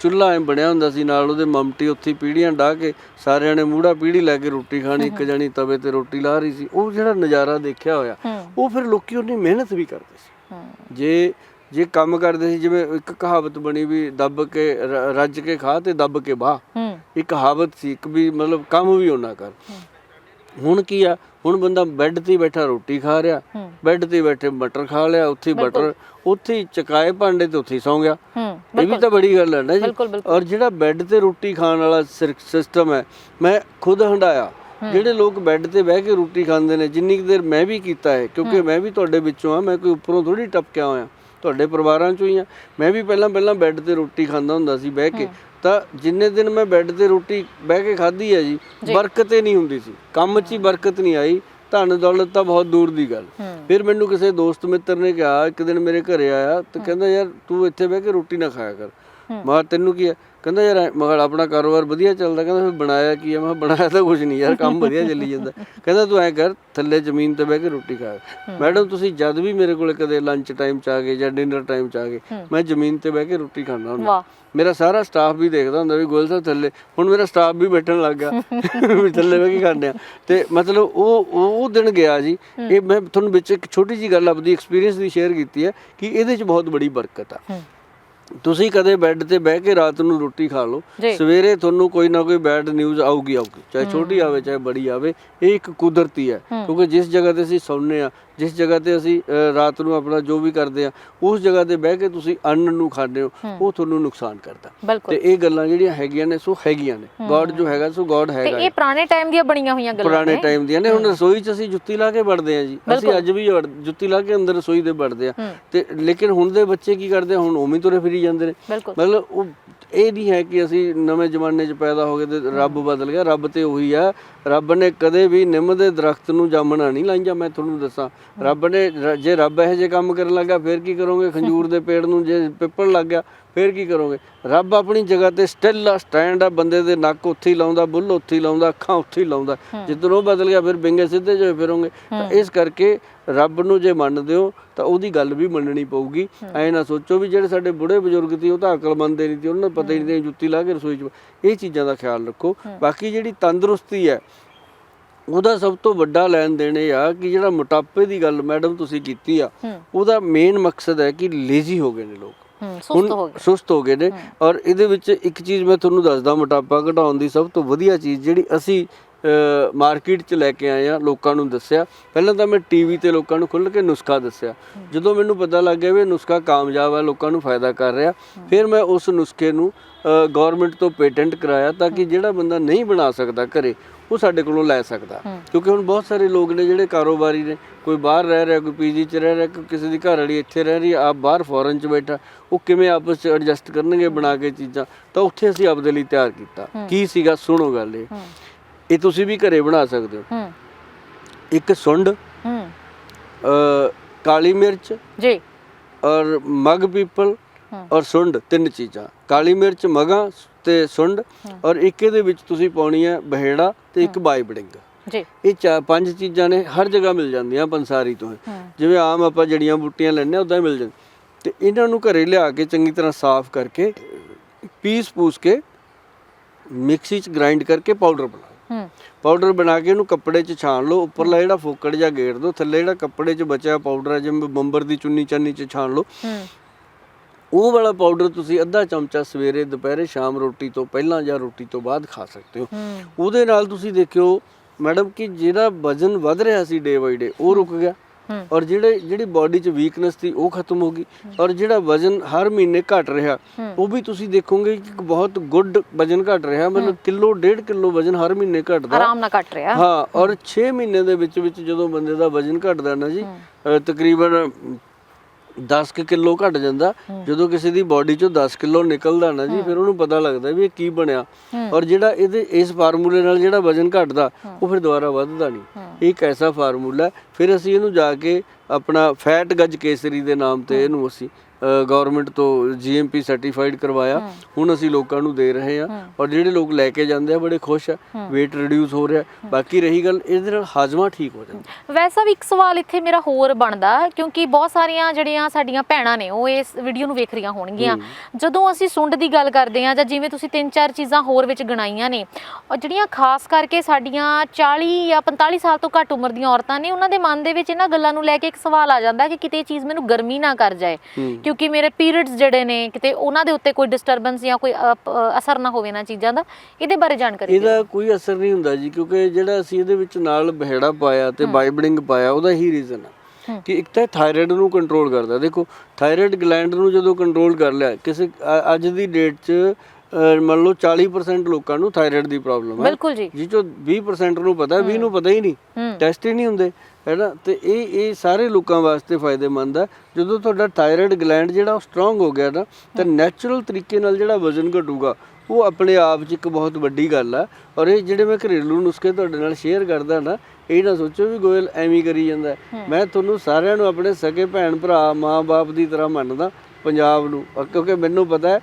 ਚੁੱਲ੍ਹਾ ਐ ਬਣਿਆ ਹੁੰਦਾ ਸੀ ਨਾਲ ਉਹਦੇ ਮਮਟੀ ਉੱਥੇ ਪੀੜੀਆਂ ਢਾ ਕੇ ਸਾਰਿਆਂ ਨੇ ਮੂੜਾ ਪੀੜੀ ਲੈ ਕੇ ਰੋਟੀ ਖਾਣੀ ਇੱਕ ਜਣੀ ਤਵੇ ਤੇ ਰੋਟੀ ਲਾ ਰਹੀ ਸੀ। ਉਹ ਜਿਹੜਾ ਨਜ਼ਾਰਾ ਦੇਖਿਆ ਹੋਇਆ ਉਹ ਫਿਰ ਲੋਕੀ ਉਹਨੀ ਮਿਹਨਤ ਵੀ ਕਰਦੇ ਸੀ। ਜੇ ਜੇ ਕੰਮ ਕਰਦੇ ਸੀ ਜਿਵੇਂ ਇੱਕ ਕਹਾਵਤ ਬਣੀ ਵੀ ਦੱਬ ਕੇ ਰ- ਰੱਜ ਕੇ ਖਾ ਤੇ ਦੱਬ ਕੇ ਬਾਹ ਹੂੰ। ਇਹ ਕਹਾਵਤ ਸੀ ਇੱਕ ਵੀ ਮਤਲਬ ਕੰਮ ਵੀ ਉਹਨਾਂ ਕਰ। ਹੁਣ ਕੀ ਆ? ਹੁਣ ਬੰਦਾ ਬੈੱਡ ਤੇ ਹੀ ਬੈਠਾ ਰੋਟੀ ਖਾ ਰਿਹਾ। ਹੂੰ। ਬੈੱਡ ਤੇ ਬੈਠੇ ਮਟਰ ਖਾ ਲਿਆ ਉੱਥੇ ਹੀ ਬਟਰ ਉੱਥੇ ਹੀ ਚਕਾਏ ਭਾਂਡੇ ਤੇ ਉੱਥੇ ਹੀ ਸੌਂ ਗਿਆ। ਹੂੰ ਇਹ ਵੀ ਤਾਂ ਬੜੀ ਗੱਲ ਹੈ ਨਾ ਜੀ। ਬਿਲਕੁਲ ਬਿਲਕੁਲ। ਔਰ ਜਿਹੜਾ ਬੈੱਡ ਤੇ ਰੋਟੀ ਖਾਣ ਵਾਲਾ ਸਿਸਟਮ ਹੈ ਮੈਂ ਖੁਦ ਹੰਡਾਇਆ ਜਿਹੜੇ ਲੋਕ ਬੈੱਡ ਤੇ ਬਹਿ ਕੇ ਰੋਟੀ ਖਾਂਦੇ ਨੇ ਜਿੰਨੀ ਕੁ ਦੇਰ ਮੈਂ ਵੀ ਕੀਤਾ ਹੈ ਕਿਉਂਕਿ ਮੈਂ ਵੀ ਤੁਹਾਡੇ ਵਿੱਚੋਂ ਆ ਮੈਂ ਕੋਈ ਉੱਪਰੋਂ ਥੋੜੀ ਟਪਕਿਆ ਹੋਇਆ। ਤੁਹਾਡੇ ਪਰਿਵਾਰਾਂ ਚੋਂ ਹੀ ਆ। ਮੈਂ ਵੀ ਪਹਿਲਾਂ ਪਹਿਲਾਂ ਬੈੱਡ ਤੇ ਰੋਟੀ ਖਾਂਦਾ ਹੁੰਦਾ ਸੀ ਬਹਿ ਕੇ। ਤਾਂ ਜਿੰਨੇ ਦਿਨ ਮੈਂ ਬੈੱਡ ਤੇ ਰੋਟੀ ਬਹਿ ਕੇ ਖਾਧੀ ਹੈ ਜੀ ਬਰਕਤ ਹੀ ਨਹੀਂ ਹੁੰਦੀ ਸੀ। ਕੰਮ 'ਚ ਹੀ ਬਰਕਤ ਨਹੀਂ ਆਈ। ਧਨ ਦੌਲਤ ਤਾਂ ਬਹੁਤ ਦੂਰ ਦੀ ਗੱਲ। ਫਿਰ ਮੈਨੂੰ ਕਿਸੇ ਦੋਸਤ ਮਿੱਤਰ ਨੇ ਕਿਹਾ ਇੱਕ ਦਿਨ ਮੇਰੇ ਘਰੇ ਆਇਆ ਤੇ ਕਹਿੰਦਾ ਯਾਰ ਤੂੰ ਇੱਥੇ ਬਹਿ ਕੇ ਰੋਟੀ ਨਾ ਖਾਇਆ ਕਰ। ਮੈਂ ਤੈਨੂੰ ਕੀ ਹੈ ਕਹਿੰਦਾ ਯਾਰ ਐਂ- ਮੈਂ ਕਿਹਾ, ਆਪਣਾ ਕਾਰੋਬਾਰ ਵਧੀਆ ਚੱਲਦਾ ਕਹਿੰਦਾ ਫਿਰ ਬਣਾਇਆ ਕੀ ਹੈ ਮੈਂ ਬਣਾਇਆ ਤਾਂ ਕੁਝ ਨਹੀਂ ਯਾਰ ਕੰਮ ਵਧੀਆ ਚੱਲੀ ਜਾਂਦਾ। ਕਹਿੰਦਾ ਤੂੰ ਐ ਕਰ ਥੱਲੇ ਜ਼ਮੀਨ ਤੇ ਬਹਿ ਕੇ ਰੋਟੀ ਖਾ। ਮੈਡਮ ਤੁਸੀਂ ਜਦ ਵੀ ਮੇਰੇ ਕੋਲੇ ਕਦੇ ਲੰਚ ਟਾਈਮ ਚ ਆ ਗਏ ਜਾਂ ਡਿਨਰ ਟਾਈਮ ਚ ਆ ਗਏ ਮੈਂ ਜ਼ਮੀਨ ਤੇ ਬਹਿ ਕੇ ਰੋਟੀ ਖਾਂਦਾ ਹੁੰਦਾ। ਮੇਰਾ ਸਾਰਾ ਸਟਾਫ ਵੀ ਦੇਖਦਾ ਹੁੰਦਾ ਵੀ ਗੋਲ ਸਾਹਿਬ ਥੱਲੇ ਹੁਣ ਮੇਰਾ ਸਟਾਫ ਵੀ ਬੈਠਣ ਲੱਗ ਗਿਆ ਵੀ ਥੱਲੇ ਬਹਿ ਕੇ ਖਾਂਦੇ ਆ। ਤੇ ਮਤਲਬ ਉਹ ਉਹ ਦਿਨ ਗਿਆ ਜੀ ਇਹ ਮੈਂ ਤੁਹਾਨੂੰ ਵਿੱਚ ਇੱਕ ਛੋਟੀ ਜੀ ਗੱਲ ਆਪਦੀ ਐਕਸਪੀਰੀਅੰਸ ਦੀ ਸ਼ੇਅਰ ਕੀਤੀ ਹੈ ਕਿ ਇਹਦੇ 'ਚ ਬਹੁਤ ਬੜੀ ਬਰਕਤ ਆ। ਤੁਸੀਂ ਕਦੇ ਬੈੱਡ ਤੇ ਬਹਿ ਕੇ ਰਾਤ ਨੂੰ ਰੋਟੀ ਖਾ ਲਓ। ਜੀ। ਸਵੇਰੇ ਤੁਹਾਨੂੰ ਕੋਈ ਨਾ ਕੋਈ ਬੈਡ ਨਿਊਜ਼ ਆਊਗੀ ਆਊਗੀ। ਚਾਹੇ ਛੋਟੀ ਆਵੇ ਚਾਹੇ ਬੜੀ ਆਵੇ ਇਹ ਇੱਕ ਕੁਦਰਤੀ ਹੈ। ਕਿਉਂਕਿ ਜਿਸ ਜਗ੍ਹਾ ਤੇ ਅਸੀਂ ਸੌਂਦੇ ਆ ਜਿਸ ਜਗ੍ਹਾ ਤੇ ਅਸੀਂ ਰਾਤ ਨੂੰ ਆਪਣਾ ਜੋ ਵੀ ਕਰਦੇ ਆ ਉਸ ਜਗ੍ਹਾ ਤੇ ਬਹਿ ਕੇ ਤੁਸੀਂ ਅੰਨ ਨੂੰ ਖਾਂਦੇ ਹੋ ਉਹ ਤੁਹਾਨੂੰ ਨੁਕਸਾਨ ਕਰਦਾ। ਤੇ ਇਹ ਗੱਲਾਂ ਜਿਹੜੀਆਂ ਹੈਗੀਆਂ ਨੇ ਸੋ ਹੈਗੀਆਂ ਨੇ। ਗੋਡ ਜੋ ਹੈਗਾ ਸੋ ਗੋਡ ਤੇ ਹੈਗਾ ਇਹ ਪੁਰਾਣੇ ਟਾਈਮ ਦੀਆਂ ਬਣੀਆਂ ਹੋਈਆਂ ਗੱਲਾਂ ਪੁਰਾਣੇ ਨੇ। ਟਾਈਮ ਦੀਆਂ ਨੇ ਹੁਣ ਰਸੋਈ 'ਚ ਅਸੀਂ ਜੁੱਤੀ ਲਾ ਕੇ ਵੜਦੇ ਆ ਜੀ। ਅਸੀਂ ਅੱਜ ਵੀ ਜੁੱਤੀ ਲਾ ਕੇ ਅੰਦਰ ਰਸੋਈ ਦੇ ਵੜਦੇ ਆ। ਤੇ ਲੇਕਿਨ ਹੁਣ ਦੇ ਬੱਚੇ ਕੀ ਕਰਦੇ ਹੁਣ ਉਵੇਂ ਤੁਰੇ ਫਿਰੀ ਜਾਂਦੇ ਨੇ। ਮਤਲਬ ਉਹ ਇਹ ਨਹੀਂ ਹੈ ਕਿ ਅਸੀਂ ਨਵੇਂ ਜ਼ਮਾਨੇ 'ਚ ਪੈਦਾ ਹੋ ਗਏ ਤੇ ਰੱਬ ਬਦਲ ਗਿਆ, ਰੱਬ ਤੇ ਉਹੀ ਆ। ਰੱਬ ਨੇ ਕਦੇ ਵੀ ਨਿੰਮ ਦੇ ਦਰਖਤ ਨੂੰ ਜਾਮਣਾ ਨਹੀਂ ਲਾਈਆਂ, ਮੈਂ ਤੁਹਾਨੂੰ ਦੱਸਾਂ। ਰੱਬ ਨੇ ਰ- ਜੇ ਰੱਬ ਇਹੋ ਜਿਹੇ ਕੰਮ ਕਰਨ ਲੱਗਾ, ਫਿਰ ਕੀ ਕਰੋਗੇ? ਖੰਜੂਰ ਦੇ ਪੇੜ ਨੂੰ ਜੇ ਪਿੱਪਲ ਲੱਗ ਗਿਆ ਫਿਰ ਕੀ ਕਰੋਗੇ? ਰੱਬ ਆਪਣੀ ਜਗ੍ਹਾ ਤੇ ਸਟਿਲ ਆ ਸਟੈਂਡ ਆ ਬੰਦੇ ਦੇ ਨੱਕ ਉੱਥੇ ਹੀ ਲਾਉਂਦਾ ਬੁੱਲ ਉੱਥੇ ਹੀ ਲਾਉਂਦਾ ਅੱਖਾਂ ਉੱਥੇ ਹੀ ਲਾਉਂਦਾ। ਜਿੱਦਣ ਉਹ ਬਦਲ ਗਿਆ ਫਿਰ ਬਿੰਗੇ ਸਿੱਧੇ ਜਿਹੇ ਫਿਰੋਗੇ। ਤਾਂ ਇਸ ਕਰਕੇ ਰੱਬ ਨੂੰ ਜੇ ਮੰਨਦੇ ਹੋ ਤਾਂ ਉਹਦੀ ਗੱਲ ਵੀ ਮੰਨਣੀ ਪਊਗੀ। ਐ ਨਾ ਸੋਚੋ ਵੀ ਜਿਹੜੇ ਸਾਡੇ ਬੁੜੇ ਬਜ਼ੁਰਗ ਸੀ ਉਹ ਤਾਂ ਅਕਲਮੰਦ ਹੀ ਨਹੀਂ ਸੀ ਉਹਨਾਂ ਨੂੰ ਪਤਾ ਹੀ ਨਹੀਂ ਜੁੱਤੀ ਲਾ ਕੇ ਰਸੋਈ 'ਚ ਇਹ ਚੀਜ਼ਾਂ ਦਾ ਖਿਆਲ ਰੱਖੋ। ਬਾਕੀ ਜਿਹੜੀ ਤੰਦਰੁਸਤੀ ਹੈ ਉਹਦਾ ਸਭ ਤੋਂ ਵੱਡਾ ਲੈਣ ਦੇਣ ਇਹ ਆ ਕਿ ਜਿਹੜਾ ਮੋਟਾਪੇ ਦੀ ਗੱਲ ਮੈਡਮ ਤੁਸੀਂ ਕੀਤੀ ਆ ਉਹਦਾ ਮੇਨ ਮਕਸਦ ਹੈ ਕਿ ਲੇਜ਼ੀ ਹੋ ਗਏ ਨੇ ਲੋਕ। ਸੁਸਤ ਹੋ ਗਏ। ਸੁਸਤ ਹੋ ਗਏ ਨੇ। ਔਰ ਇਹਦੇ ਵਿੱਚ ਇੱਕ ਚੀਜ਼ ਮੈਂ ਤੁਹਾਨੂੰ ਦੱਸਦਾ ਮੋਟਾਪਾ ਘਟਾਉਣ ਦੀ ਸਭ ਤੋਂ ਵਧੀਆ ਚੀਜ਼ ਜਿਹੜੀ ਅਸੀਂ ਮਾਰਕੀਟ 'ਚ ਲੈ ਕੇ ਆਏ ਆ ਲੋਕਾਂ ਨੂੰ ਦੱਸਿਆ। ਪਹਿਲਾਂ ਤਾਂ ਮੈਂ ਟੀਵੀ ਤੇ ਲੋਕਾਂ ਨੂੰ ਖੁੱਲ੍ਹ ਕੇ ਨੁਸਖਾ ਦੱਸਿਆ। ਜਦੋਂ ਮੈਨੂੰ ਪਤਾ ਲੱਗ ਗਿਆ ਵੀ ਇਹ ਨੁਸਖਾ ਕਾਮਯਾਬ ਹੈ ਲੋਕਾਂ ਨੂੰ ਫਾਇਦਾ ਕਰ ਰਿਹਾ ਫਿਰ ਮੈਂ ਉਸ ਨੁਸਖੇ ਨੂੰ ਗਵਰਨਮੈਂਟ ਤੋਂ ਪੇਟੈਂਟ ਕਰਾਇਆ ਤਾਂ ਕਿ ਜਿਹੜਾ ਬੰਦਾ ਨਹੀਂ ਬਣਾ ਸਕਦਾ ਘਰੇ ਉਹ ਸਾਡੇ ਕੋਲੋਂ ਲੈ ਸਕਦਾ। ਕਿਉਂਕਿ ਹੁਣ ਬਹੁਤ ਸਾਰੇ ਲੋਕ ਨੇ ਜਿਹੜੇ ਕਾਰੋਬਾਰੀ ਨੇ ਕੋਈ ਬਾਹਰ ਰਹਿ ਰਿਹਾ ਕੋਈ ਪੀਜੀ 'ਚ ਰਹਿ ਰਿਹਾ ਕੋਈ ਕਿਸੇ ਦੀ ਘਰ ਵਾਲੀ ਇੱਥੇ ਰਹਿ ਰਹੀ ਆ ਆਪ ਬਾਹਰ ਫੋਰਨ 'ਚ ਬੈਠਾ ਉਹ ਕਿਵੇਂ ਆਪਸ 'ਚ ਐਡਜਸਟ ਕਰਨਗੇ ਬਣਾ ਕੇ ਚੀਜ਼ਾਂ? ਤਾਂ ਉੱਥੇ ਅਸੀਂ ਆਪਦੇ ਲਈ ਤਿਆਰ ਕੀਤਾ। ਕੀ ਸੀਗਾ? ਸੁਣੋ ਗੱਲ ਇਹ। ਇਹ ਤੁਸੀਂ ਵੀ ਘਰੇ ਬਣਾ ਸਕਦੇ ਹੋ। ਇੱਕ ਸੁੰਡ ਅ, ਕਾਲੀ ਮਿਰਚ ਜੀ। ਔਰ ਮਗ ਪੀਪਲ। ਔਰ ਸੁੰਡ ਤਿੰਨ ਚੀਜ਼ਾਂ। ਕਾਲੀ ਮਿਰਚ ਮਗਾ ਤੇ ਸੁੰਡ ਔਰ ਇੱਕ ਇਹਦੇ ਵਿੱਚ ਤੁਸੀਂ ਪਾਉਣੀ ਹੈ ਬਹੇੜਾ ਤੇ ਇੱਕ ਬਾਈਬਡਿੰਗ ਜੀ। ਇਹ ਚਾ ਪੰਜ ਚੀਜ਼ਾਂ ਨੇ ਹਰ ਜਗ੍ਹਾ ਮਿਲ ਜਾਂਦੀਆਂ ਪੰਸਾਰੀ ਤੋਂ। ਜਿਵੇਂ ਆਮ ਆਪਾਂ ਜੜੀਆਂ ਬੂਟੀਆਂ ਆ ਉਦਾਂ ਹੀ ਮਿਲ ਜਾਂਦੀ। ਤੇ ਇਹਨਾਂ ਨੂੰ ਘਰੇ ਲਿਆ ਕੇ ਚੰਗੀ ਤਰ੍ਹਾਂ ਸਾਫ਼ ਕਰਕੇ ਪੀਸ ਪੂਸ ਕੇ ਮਿਕਸੀ 'ਚ ਗ੍ਰਾਈਂਡ ਕਰਕੇ ਪਾਊਡਰ ਬਣਾਓ ਹੂੰ। ਪਾਊਡਰ ਬਣਾ ਕੇ ਇਹਨੂੰ ਕੱਪੜੇ 'ਚ ਛਾਣ ਲਓ ਉੱਪਰਲਾ ਜਿਹੜਾ ਫੋਕੜ ਜਾਂ ਗੇੜ ਦਿਓ ਥੱਲੇ ਜਿਹੜਾ ਕੱਪੜੇ 'ਚ ਬਚਿਆ ਪਾਊਡਰ ਹੈ ਜਿਵੇਂ ਬੰਬਰ ਦੀ ਚੁੰਨੀ ਚਾਨੀ 'ਚ ਛਾਣ ਲਓ। ਉਹ ਵਾਲਾ ਪਾਊਡਰ ਤੁਸੀਂ ਅੱਧਾ ਚਮਚਾ ਸਵੇਰੇ ਦੁਪਹਿਰੇ ਸ਼ਾਮ ਰੋਟੀ ਤੋਂ ਪਹਿਲਾਂ ਜਾਂ ਰੋਟੀ ਤੋਂ ਬਾਅਦ ਖਾ ਸਕਦੇ ਹੋ। ਉਹਦੇ ਨਾਲ ਤੁਸੀਂ ਦੇਖਿਓ ਮੈਡਮ ਕਿ ਜਿਹੜਾ ਵਜਨ ਵੱਧ ਰਿਹਾ ਸੀ ਡੇ ਬਾਈ ਡੇ ਉਹ ਰੁਕ ਗਿਆ। ਔਰ ਜਿਹੜੇ ਜਿਹੜੀ ਬਾਡੀ 'ਚ ਵੀਕਨੈਸ ਸੀ ਉਹ ਖਤਮ ਹੋ ਗਈ। ਔਰ ਜਿਹੜਾ ਵਜਨ ਹਰ ਮਹੀਨੇ ਘਟ ਰਿਹਾ। ਉਹ ਵੀ ਤੁਸੀਂ ਦੇਖੋਗੇ ਕਿ ਇੱਕ ਬਹੁਤ ਗੁੱਡ ਵਜਨ ਘਟ ਰਿਹਾ। ਮਤਲਬ ਕਿਲੋ ਡੇਢ ਕਿਲੋ ਵਜਨ ਹਰ ਮਹੀਨੇ ਘਟਦਾ। ਆਰਾਮ ਨਾਲ ਕੱਟ ਰਿਹਾ। ਹਾਂ ਔਰ 6 ਮਹੀਨੇ ਦੇ ਵਿੱਚ ਵਿੱਚ ਜਦੋਂ ਬੰਦੇ ਦਾ ਵਜਨ ਘਟਦਾ ਨਾ ਜੀ ਤਕਰੀਬਨ 10 ਕੁ ਕਿਲੋ ਘਟ ਜਾਂਦਾ ਜਦੋਂ ਕਿਸੇ ਦੀ ਬਾਡੀ ਚੋਂ 10 ਕਿਲੋ ਨਿਕਲਦਾ ਨਾ ਜੀ ਫਿਰ ਉਹਨੂੰ ਪਤਾ ਲੱਗਦਾ ਵੀ ਇਹ ਕੀ ਬਣਿਆ। ਔਰ ਜਿਹੜਾ ਇਹਦੇ ਇਸ ਫਾਰਮੂਲੇ ਨਾਲ ਜਿਹੜਾ ਵਜਨ ਘਟਦਾ ਉਹ ਫਿਰ ਦੁਬਾਰਾ ਵੱਧਦਾ ਨਹੀਂ। ਇਹ ਇੱਕ ਐਸਾ ਫਾਰਮੂਲਾ। ਫਿਰ ਅਸੀਂ ਇਹਨੂੰ ਜਾ ਕੇ ਆਪਣਾ ਫੈਟ ਗੱਜ ਕੇਸਰੀ ਦੇ ਨਾਮ ਤੇ ਇਹਨੂੰ ਅਸੀਂ ਗਵਰਨਮੈਂਟ ਤੋਂ ਜੀਐਮਪੀ ਸਰਟੀਫਾਈਡ ਕਰਵਾਇਆ। ਹੁਣ ਅਸੀਂ ਲੋਕਾਂ ਨੂੰ ਦੇ ਰਹੇ ਹਾਂ ਔਰ ਜਿਹੜੇ ਲੋਕ ਲੈ ਕੇ ਜਾਂਦੇ ਆ ਬੜੇ ਖੁਸ਼ ਆ। weight ਰਿਡਿਊਸ ਹੋ ਰਿਹਾ। ਬਾਕੀ ਰਹੀ ਗੱਲ ਇਹਦੇ ਨਾਲ ਹਾਜ਼ਮਾ ਠੀਕ ਹੋ ਜਾਂਦਾ। ਵੈਸਾ ਵੀ ਇੱਕ ਸਵਾਲ ਇੱਥੇ ਮੇਰਾ ਹੋਰ ਬਣਦਾ ਕਿਉਂਕਿ ਬਹੁਤ ਸਾਰੀਆਂ ਜਿਹੜੀਆਂ ਸਾਡੀਆਂ ਭੈਣਾਂ ਨੇ ਉਹ ਇਸ ਵੀਡੀਓ ਨੂੰ ਵੇਖ ਰਹੀਆਂ ਹੋਣਗੀਆਂ। ਜਦੋਂ ਅਸੀਂ ਸੁੰਡ ਦੀ ਗੱਲ ਕਰਦੇ ਹਾਂ ਜਾਂ ਜਿਵੇਂ ਤੁਸੀਂ ਤਿੰਨ ਚਾਰ ਚੀਜ਼ਾਂ ਹੋਰ ਵਿੱਚ ਗਣਾਈਆਂ ਨੇ ਔਰ ਜਿਹੜੀਆਂ ਖਾਸ ਕਰਕੇ ਸਾਡੀਆਂ 40 ਜਾਂ 45 ਸਾਲ ਤੋਂ ਘੱਟ ਉਮਰ ਦੀਆਂ ਔਰਤਾਂ ਨੇ ਉਹਨਾਂ ਦੇ ਮਨ ਦੇ ਵਿੱਚ ਇਹਨਾਂ ਗੱਲਾਂ ਨੂੰ ਲੈ ਕੇ ਇੱਕ ਸਵਾਲ ਆ ਜਾਂਦਾ ਕਿ ਕਿਤੇ ਇਹ ਚੀਜ਼ ਮੈਨੂੰ ਗਰਮੀ ਨਾ ਕਰ ਜਾਏ। ਕਿਉਂਕਿ ਮੇਰੇ ਪੀਰੀਅਡਸ ਜਿਹੜੇ ਨੇ ਕਿਤੇ ਉਹਨਾਂ ਦੇ ਉੱਤੇ ਕੋਈ ਡਿਸਟਰਬੈਂਸ ਜਾਂ ਕੋਈ ਅਸਰ ਨਾ ਹੋਵੇ ਨਾ ਚੀਜ਼ਾਂ ਦਾ ਇਹਦੇ ਬਾਰੇ ਜਾਣਕਾਰੀ ਇਹਦਾ ਕੋਈ ਅਸਰ ਨਹੀਂ ਹੁੰਦਾ ਜੀ ਕਿਉਂਕਿ ਜਿਹੜਾ ਅਸੀਂ ਇਹਦੇ ਵਿੱਚ ਨਾਲ ਬਹਿੜਾ ਪਾਇਆ ਤੇ ਬਾਈਬਲਿੰਗ ਪਾਇਆ ਉਹਦਾ ਹੀ ਰੀਜ਼ਨ ਹੈ। ਕਿ ਇੱਕ ਤਾਂ ਥਾਇਰਾਇਡ ਨੂੰ ਕੰਟਰੋਲ ਕਰਦਾ। ਦੇਖੋ ਥਾਇਰਾਇਡ ਗਲੈਂਡ ਨੂੰ ਜਦੋਂ ਕੰਟਰੋਲ ਕਰ ਲਿਆ ਕਿਸੇ ਅੱਜ ਦੀ ਡੇਟ 'ਚ ਮੰਨ ਲਓ 40% ਲੋਕਾਂ ਨੂੰ ਥਾਇਰਾਇਡ ਦੀ ਪ੍ਰੋਬਲਮ ਹੈ ਬਿਲਕੁਲ ਜੀ। ਜਿਹ ਚੋਂ 20% ਨੂੰ ਪਤਾ 20 ਨੂੰ ਪਤਾ ਹੀ ਨਹੀਂ। ਟੈਸਟ ਹੀ ਨਹੀਂ ਹੁੰਦੇ। ਹੈਨਾ? ਤੇ ਇਹ ਇਹ ਸਾਰੇ ਲੋਕਾਂ ਵਾਸਤੇ ਫਾਇਦੇਮੰਦ ਹੈ ਜਦੋਂ ਤੁਹਾਡਾ ਥਾਇਰਾਇਡ ਗਲੈਂਡ ਜਿਹੜਾ ਉਹ ਸਟਰੋਂਗ ਹੋ ਗਿਆ ਨਾ ਤਾਂ ਨੈਚੁਰਲ ਤਰੀਕੇ ਨਾਲ ਜਿਹੜਾ ਵਜ਼ਨ ਘਟੂਗਾ ਉਹ ਆਪਣੇ ਆਪ 'ਚ ਇੱਕ ਬਹੁਤ ਵੱਡੀ ਗੱਲ ਆ। ਔਰ ਇਹ ਜਿਹੜੇ ਮੈਂ ਘਰੇਲੂ ਨੁਸਖੇ ਤੁਹਾਡੇ ਨਾਲ ਸ਼ੇਅਰ ਕਰਦਾ ਨਾ ਇਹ ਨਾ ਸੋਚੋ ਵੀ ਗੋਇਲ ਐਵੇਂ ਹੀ ਕਰੀ ਜਾਂਦਾ। ਹੈ। ਮੈਂ ਤੁਹਾਨੂੰ ਸਾਰਿਆਂ ਨੂੰ ਆਪਣੇ ਸਕੇ ਭੈਣ ਭਰਾ ਮਾਂ-ਬਾਪ ਦੀ ਤਰ੍ਹਾਂ ਮੰਨਦਾ ਪੰਜਾਬ ਨੂੰ। ਕਿਉਂਕਿ ਮੈਨੂੰ ਪਤਾ ਹੈ